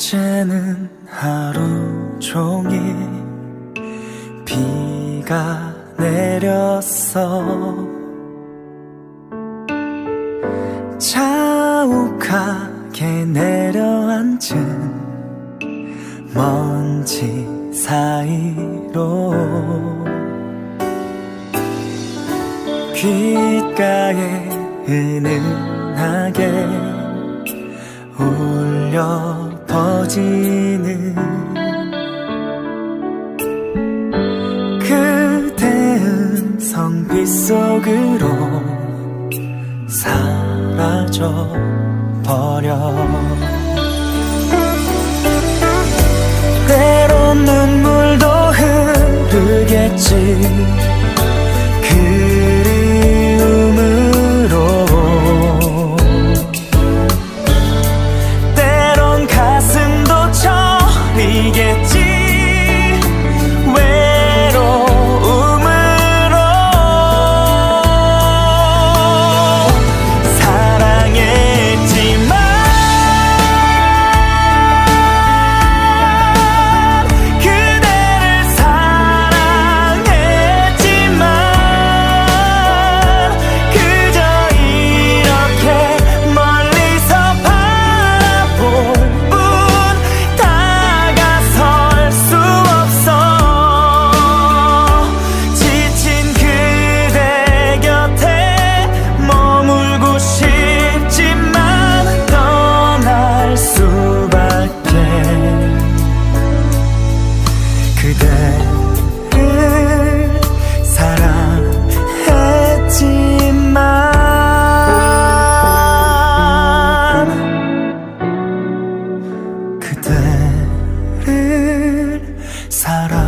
어제는 하루 종일 비가 내렸어 자욱하게 내려앉은 먼지 사이로 귓가에 은은하게 울려 퍼지는 그대 음성 빗속으로 사라져 버려 사랑했지